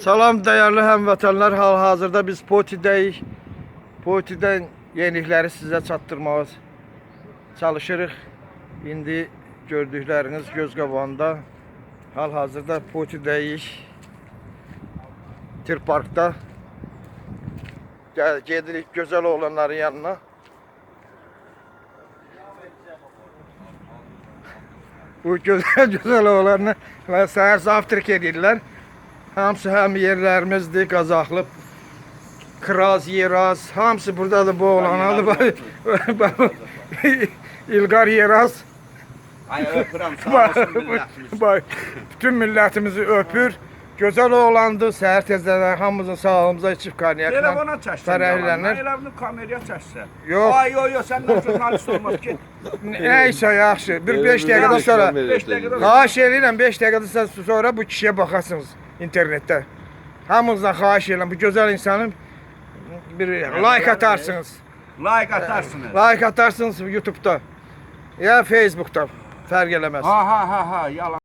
Salam dəyərli həmvətənlər, hal-hazırda biz Potidəyik. Potidən yenilikləri sizə çatdırmağa çalışırıq. İndi gördükləriniz göz qabağında. Hal-hazırda Potidəyik. Tir parkda. Gəl, gedirik gözəl oğlanların yanına. Bu gözəl gözəl oğlanlar və səhər zavtrik edirlər. Hamısı həm yerlərimizdir, Qazaxlı, Kraz, Yeraz, hamısı buradadır bu. Bax, İlqar Yeraz. Ay öpürəm, sağ olsun millətimiz. bütün millətimizi öpür. Gözəl oğlandı, səhər tezdən hamımızın sağlığımıza içib konyakla. Telefona çəksən. Fərəhlənir. Elə bunu kameraya çəksən. Yox. Ay yo yo səndən jurnalist olmaz ki. Nəysə yaxşı. Bir 5 dəqiqədən sonra 5 dəqiqədən Xahiş edirəm 5 dəqiqədən sonra bu kişiyə baxasınız internetdə. Hamınızdan xahiş edirəm bu gözəl insanın bir like atarsınız. like atarsınız. Like atarsınız YouTube-da. Ya Facebook-da. Fərq eləməz. Ha ha ha ha yalan.